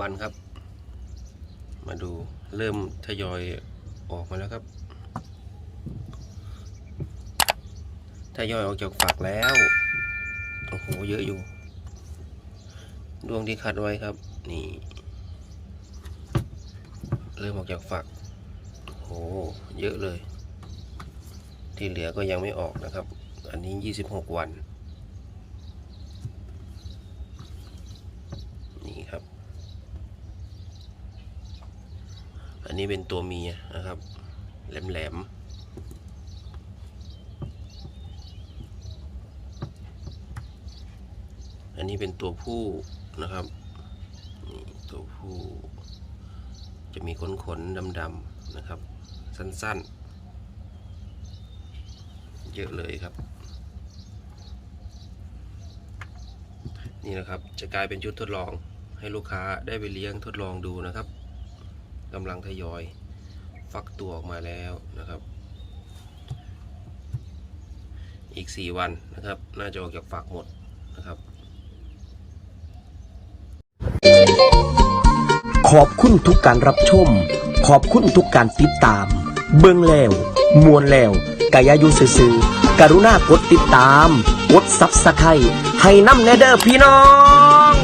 วันครับ มาดูเริ่มทยอยออกมาแล้วครับ ทยอยออกจากฝักแล้ว โอ้โห เยอะอยู่ ดวงที่คัดไว้ครับ นี่ เริ่มออกจากฝัก โอ้โห เยอะเลย ที่เหลือก็ยังไม่ออกนะครับ อันนี้ 26 วันครับ อันนี้เป็นตัวเมียนะครับ แหลมๆอันนี้เป็นตัวผู้นะครับนี่ตัวผู้ จะมีขนขนดำๆนะครับ สั้นๆ เยอะเลยครับ นี่นะครับจะกลายเป็นชุดทดลองให้ลูกค้าได้ไปเลี้ยงทดลองดูนะครับ กำลังทยอยฟักตัวออกมาแล้วนะครับ อีก 4 วันนะครับ น่าจะออกจากฝักหมดนะครับ ขอบคุณทุกการรับชม ขอบคุณทุกการติดตาม เบิ่งแล้วมวนแล้วกายายุซื่อๆกรุณากดติดตาม กดซับสไครให้น้ำแนเดอร์พี่น้อง